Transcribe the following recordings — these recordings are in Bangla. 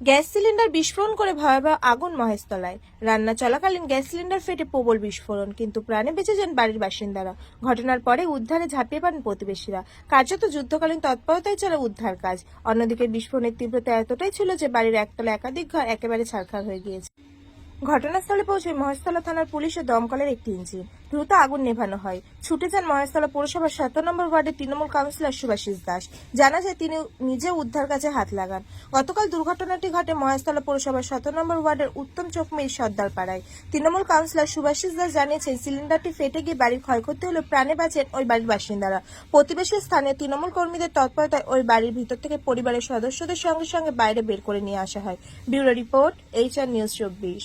গ্যাস সিলিন্ডার বিস্ফোরণ করে ভয়াবহ আগুন মহেশতলায়। রান্না চলাকালীন গ্যাস সিলিন্ডার ফেটে প্রবল বিস্ফোরণ, কিন্তু প্রাণে বেঁচে যান বাড়ির বাসিন্দারা। ঘটনার পরে উদ্ধারে ঝাঁপিয়ে পান প্রতিবেশীরা। কার্যত যুদ্ধকালীন তৎপরতায় চলে উদ্ধার কাজ। অন্যদিকে বিস্ফোরণের তীব্রতা এতটাই ছিল যে বাড়ির একতলা একাধিক ঘর একেবারে ছারখার হয়ে গিয়েছে। ঘটনাস্থলে পৌঁছে মহেশতলা থানার পুলিশ ও দমকলের একটি ইঞ্জিন। দ্রুত আগুন নেভানো হয়। ছুটে যান মহেশতলা পৌরসভার সতেরো নম্বর ওয়ার্ডের তৃণমূল কাউন্সিলর সুভাষিস দাস। জানা যায়, তিনি নিজে উদ্ধার কাজে হাত লাগান। গতকাল দুর্ঘটনাটি ঘটে মহেশতলা পৌরসভার সতেরো নম্বর ওয়ার্ডের উত্তম চকমির সর্দার পাড়ায় তৃণমূল কাউন্সিলর সুভাষিস দাস জানিয়েছেন, সিলিন্ডারটি ফেটে গিয়ে বাড়ির ক্ষয়ক্ষতি হলে প্রাণে বাঁচেন ওই বাড়ির বাসিন্দারা। প্রতিবেশী স্থানে তৃণমূল কর্মীদের তৎপরতায় ওই বাড়ির ভিতর থেকে পরিবারের সদস্যদের সঙ্গে সঙ্গে বাইরে বের করে নিয়ে আসা হয়। Bureau report H R news চব্বিশ।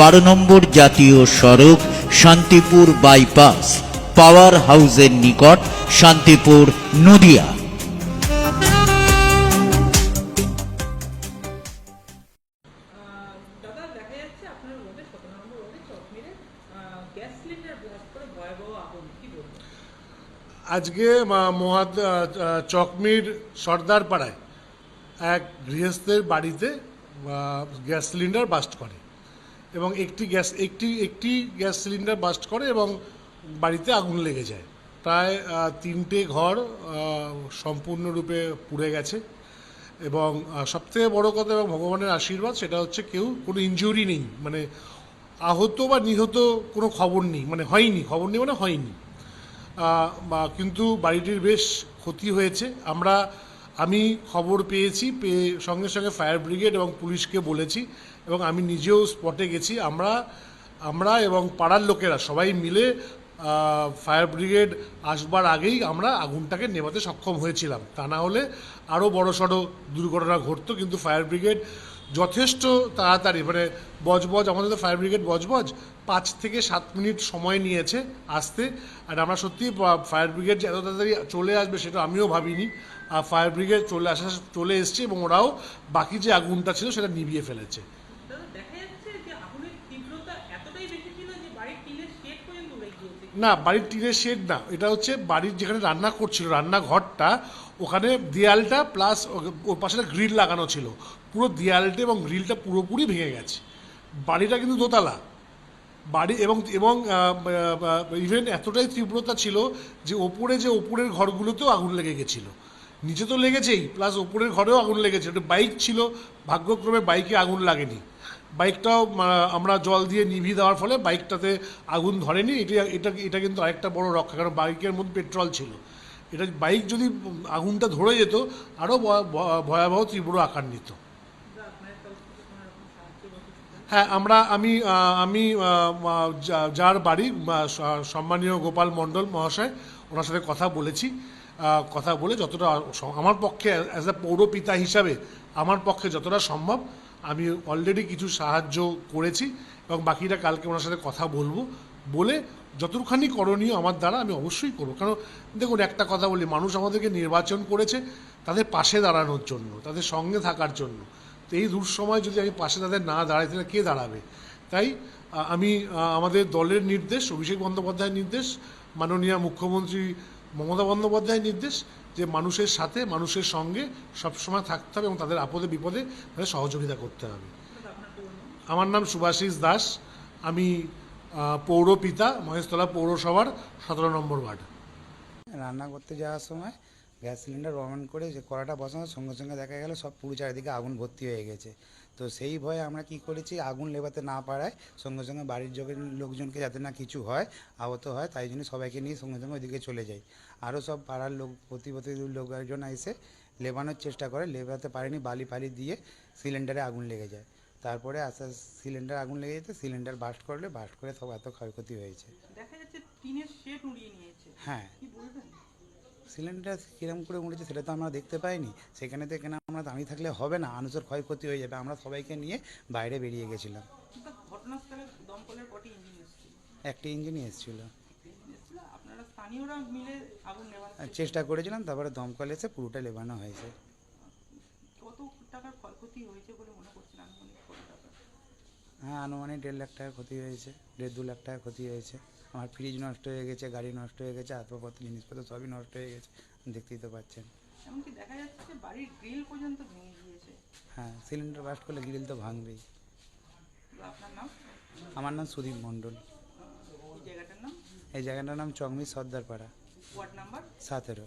বারো নম্বর জাতীয় সড়ক শান্তিপুর বাইপাস পাওয়ার হাউসের নিকট শান্তিপুর নদিয়া। দাদা দেখা যাচ্ছে আপনার রোডে সতেরো নম্বর রোডে চকমিরে গ্যাস সিলিন্ডার ব্লাস্ট করে ভয়াবহ আগুন। কি বলবেন? আজকে মহাদ চকমির সর্দার পাড়ায় এক গৃহস্থের বাড়িতে গ্যাস সিলিন্ডার বাস্ট করে। এবং একটি গ্যাস, একটি একটি গ্যাস সিলিন্ডার বাস্ট করে এবং বাড়িতে আগুন লেগে যায়। প্রায় তিনটে ঘর সম্পূর্ণরূপে পুড়ে গেছে এবং সবথেকে বড় কথা এবং ভগবানের আশীর্বাদ সেটা হচ্ছে কেউ কোনো ইনজুরি নেই। মানে আহত বা নিহত কোনো খবর নেই। মানে হয়নি, খবর নেই মানে হয়নি। কিন্তু বাড়িটির বেশ ক্ষতি হয়েছে। আমরা আমি খবর পেয়েছি, পেয়ে সঙ্গে সঙ্গে ফায়ার ব্রিগেড এবং পুলিশকে বলেছি এবং আমি নিজেও স্পটে গেছি। আমরা আমরা এবং পাড়ার লোকেরা সবাই মিলে ফায়ার ব্রিগেড আসবার আগেই আমরা আগুনটাকে নেভাতে সক্ষম হয়েছিলাম। তা না হলে আরও বড় সড়ো দুর্ঘটনা ঘটতো, কিন্তু ফায়ার ব্রিগেড যথেষ্ট তাড়াতাড়ি মানে বজবজ, আমাদের তো ফায়ার ব্রিগেড বজবজ, পাঁচ থেকে সাত মিনিট সময় নিয়েছে আসতে। আর আমরা সত্যি ফায়ার ব্রিগেড যে এত তাড়াতাড়ি চলে আসবে সেটা আমিও ভাবিনি। ফায়ার ব্রিগেড চলে আসা চলে এসছে এবং ওরাও বাকি যে আগুনটা ছিল সেটা নিভিয়ে ফেলেছে। না বাড়ির টিনের শেড না এটা হচ্ছে বাড়ির যেখানে রান্না করছিল রান্নাঘরটা ওখানে দেয়ালটা প্লাস ওর পাশে গ্রিল লাগানো ছিল। পুরো দেয়ালটা এবং গ্রিলটা পুরোপুরি ভেঙে গেছে। বাড়িটা কিন্তু দোতলা। বাড়ি এবং এবং ইভেন এতটাই তীব্রতা ছিল যে ওপরে যে ওপরের ঘরগুলোতেও আগুন লেগে গেছিল। নিচে তো লেগেছেই প্লাস ওপরের ঘরেও আগুন লেগেছে। একটা বাইক ছিল, ভাগ্যক্রমে বাইকে আগুন লাগেনি। বাইকটাও আমরা জল দিয়ে নিভিয়ে দেওয়ার ফলে বাইকটাতে আগুন ধরেনি। এটা এটা এটা কিন্তু আরেকটা বড় রক্ষা, কারণ বাইকের মধ্যে পেট্রোল ছিল। এটা বাইক যদি আগুনটা ধরে যেত আরও ভয়াবহ তীব্র আকার নিত। হ্যাঁ আমরা, আমি আমি যার বাড়ি সম্মানীয় গোপাল মণ্ডল মহাশয়, ওনার সাথে কথা বলেছি। কথা বলে যতটা আমার পক্ষে অ্যাজ এ পৌরপিতা হিসাবে আমার পক্ষে যতটা সম্ভব আমি অলরেডি কিছু সাহায্য করেছি এবং বাকিটা কালকে ওনার সাথে কথা বলব। বলে যতখানি করণীয় আমার দ্বারা আমি অবশ্যই করব। কারণ দেখুন, একটা কথা বলি, মানুষ আমাদেরকে নির্বাচন করেছে তাদের পাশে দাঁড়ানোর জন্য, তাদের সঙ্গে থাকার জন্য। তো এই দুঃসময় যদি আমি পাশে তাদের না দাঁড়াই, তাহলে কে দাঁড়াবে? তাই আমি আমাদের দলের নির্দেশ, অভিষেক বন্দ্যোপাধ্যায়ের নির্দেশ, মাননীয় মুখ্যমন্ত্রী মমতা বন্দ্যোপাধ্যায়ের নির্দেশ যে মানুষের সাথে, মানুষের সঙ্গে সবসময় থাকতে হবে এবং তাদের আপদে, বিপদে তাদের সহযোগিতা করতে হবে। আমার নাম সুভাষিস দাস, আমি পৌর পিতা, মহেশতলা পৌরসভার সতেরো নম্বর ওয়ার্ড। রান্না করতে যাওয়ার সময় গ্যাস সিলিন্ডার অন করে যে কড়াটা বসানোর সঙ্গে সঙ্গে দেখা গেল সব পুরো চারিদিকে আগুন ভর্তি হয়ে গেছে। তো সেই ভয়ে আমরা কি করেছি আগুন নেভাতে না পারায় সঙ্গে সঙ্গে বাড়ির যোগের লোকজনকে যাতে না কিছু হয় আহত হয় তাই জন্য সবাইকে নিয়ে সঙ্গে সঙ্গে ওইদিকে চলে যাই। আরও সব পাড়ার লোক প্রতিপতি লোকজন এসে লেবানোর চেষ্টা করে লেবাতে পারেনি বালি ফালি দিয়ে সিলিন্ডারে আগুন লেগে যায়। তারপরে আস্তে আস্তে সিলিন্ডার আগুন লেগে যেতে সিলিন্ডার বাস্ট করলে বাস্ট করে সব এত ক্ষয়ক্ষতি হয়েছে। দেখা যাচ্ছে টিনের শেড উড়িয়ে নিয়েছে। হ্যাঁ। কি বলবেন? সিলিন্ডার কিরম করে উড়েছে সেটা তো আমরা দেখতে পাইনি। সেখানে তো এখানে আমরা দাঁড়িয়ে থাকলে হবে না মানুষের ক্ষয়ক্ষতি হয়ে যাবে। আমরা সবাইকে নিয়ে বাইরে বেরিয়ে গেছিলাম। ঘটনাস্থলে দমকলের কটি ইঞ্জিন এসেছিল? একটি ইঞ্জিনই এসেছিল। ইঞ্জিন এসেছিল। আপনারা স্থানীয়রা মিলে আগুন নেওয়ার চেষ্টা করেছিলাম তারপরে দমকল এসে পুরোটা লেবানো হয়েছে। কত টাকার ক্ষয়ক্ষতি হয়েছে বলে মনে করছেন? আনুমানিক হ্যাঁ আনুমানিক দেড় লাখ টাকা ক্ষতি হয়েছে দেড় দু লাখ টাকা ক্ষতি হয়েছে। আমার ফ্রিজ নষ্ট হয়ে গেছে গাড়ি নষ্ট হয়ে গেছে আসবাবপত্র জিনিসপত্র সবই নষ্ট হয়ে গেছে দেখতেই তো পাচ্ছেন। এমনকি দেখা যাচ্ছে যে বাড়ির গ্রিল পর্যন্ত ভেঙে গিয়েছে। হ্যাঁ সিলিন্ডার বাস্ট করলে গ্রিল তো ভাঙবেই। আপনার নাম? আমার নাম সুদীপ মণ্ডল। এই জায়গাটার নাম? এই জায়গাটার নাম চকমি সর্দারপাড়া। Ward number? সতেরো।